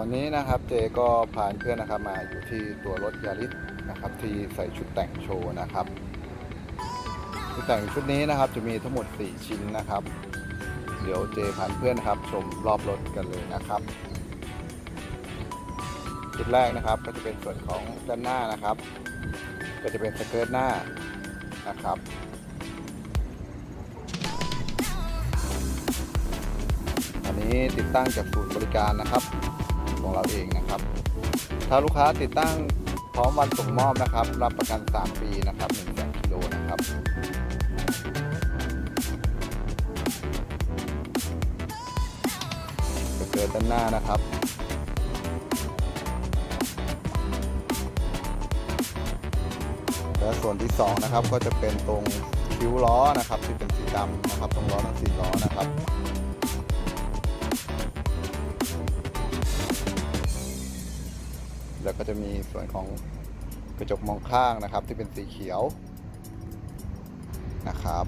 อนนี้นะครับเจก็พาเพื่อนนะครับมาอยู่ที่ตัวรถยาริสนะครับที่ใส่ชุดแต่งโชว์นะครับชุดแต่งชุดนี้นะครับจะมีทั้งหมด 4 ชิ้นนะครับ เดี๋ยวเจพาเพื่อนนะครับชมรอบรถกันเลยนะครับชุดแรกนะครับก็จะเป็นส่วนของด้านหน้านะครับ ก็จะเป็นสเกิร์ตหน้านะครับอันนี้ติดตั้งจากศูนย์บริการนะครับ ของเราเองนะครับ ถ้าลูกค้าติดตั้งพร้อมวันส่งมอบนะครับ รับประกัน 3 ปีนะครับ1แสนกิโลนะครับจะเกิดด้านหน้านะครับและส่วนที่สองนะครับก็จะเป็นตรงคิ้วล้อนะครับ ที่เป็นสีดำนะครับ ตรงล้อทั้งสี่ล้อนะครับ แล้วก็จะมีส่วนของกระจกมองข้างนะครับ ที่เป็นสีเขียวนะครับ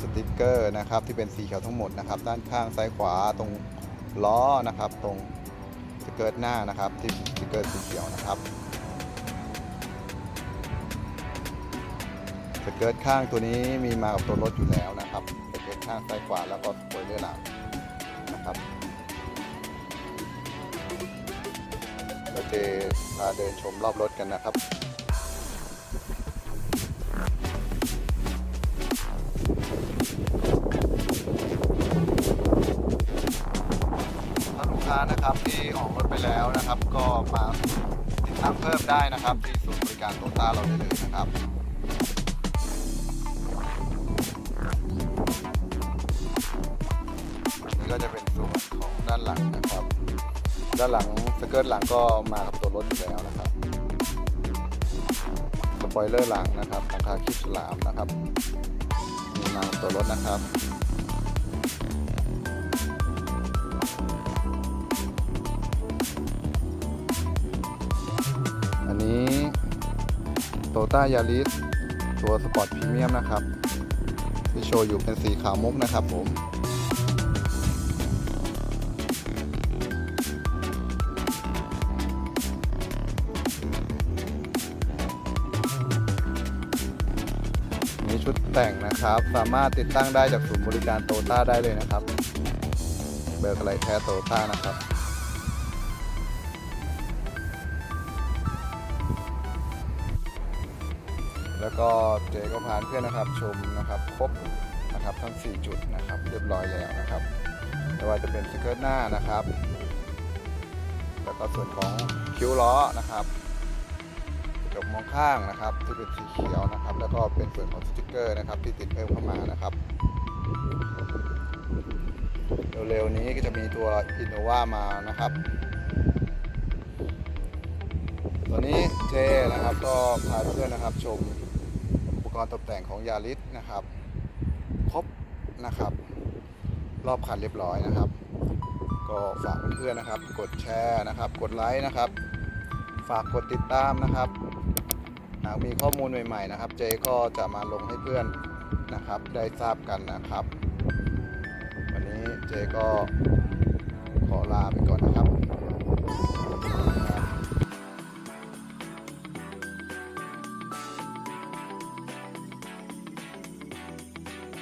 สติกเกอร์นะครับที่เป็นสีเขียวทั้งหมดนะครับ ด้านข้างซ้ายขวาตรงล้อนะครับ ตรงสเกิร์ตหน้านะครับ ที่สติกเกอร์สีเขียวนะครับสเกิร์ตข้างตัวนี้มีมากับตัวรถอยู่แล้วนะครับสเกิร์ตข้างซ้ายขวาแล้วก็สปอยเลอร์หลัง เราจะพาเดินชมรอบรถกันนะครับ ถ้าลูกค้านะครับที่ออกรถไปแล้วนะครับ ก็มาติดตั้งเพิ่มได้นะครับ ที่ศูนย์บริการโตต้าเราได้เลยนะครับนี่ก็จะเป็นส่วนของด้านหลังนะครับ ด้านหลังสเกิร์ตหลังก็มากับตัวรถอยู่แล้วนะครับสปอยเลอร์หลังนะครับหลังคาคิปฉลามนะครับมีมาตัวรถนะครับอันนี้โตต้ายาริสตัวสปอร์ตพรีเมียมนะครับที่โชว์อยู่เป็นสีขาวมุกนะครับผม ชุดแต่งนะครับ สามารถติดตั้งได้จากศูนย์บริการโตต้าได้เลยนะครับเบอร์อะไรแท้โตต้านะครับ แล้วก็เจก็พาเพื่อนนะครับชมนะครับครบนะครับทั้ง 4 จุดนะครับ เรียบร้อยแล้วนะครับไม่ว่าจะเป็นสเกิร์ตหน้านะครับ แล้วก็ส่วนของคิ้วล้อนะครับ จกมองข้างนะครับที่เป็นสีเขียวนะครับ แล้วก็เป็นส่วนของสติกเกอร์นะครับ ที่ติดเพิ่มเข้ามานะครับเร็วๆนี้ก็จะมีตัว Innova มานะครับตอนนี้เจนะครับก็พาเพื่อนนะครับชมอุปกรณ์ตกแต่งของยาริสนะครับ ครบนะครับ รอบคันเรียบร้อยนะครับ ก็ฝากเพื่อนๆนะครับ กดแชร์นะครับ กดไลค์นะครับ ฝากกดติดตามนะครับ หากมีข้อมูลใหม่ ๆ นะครับ เจก็จะมาลงให้เพื่อนนะครับ ได้ทราบกันนะครับ วันนี้เจก็ขอลาไปก่อนนะครับ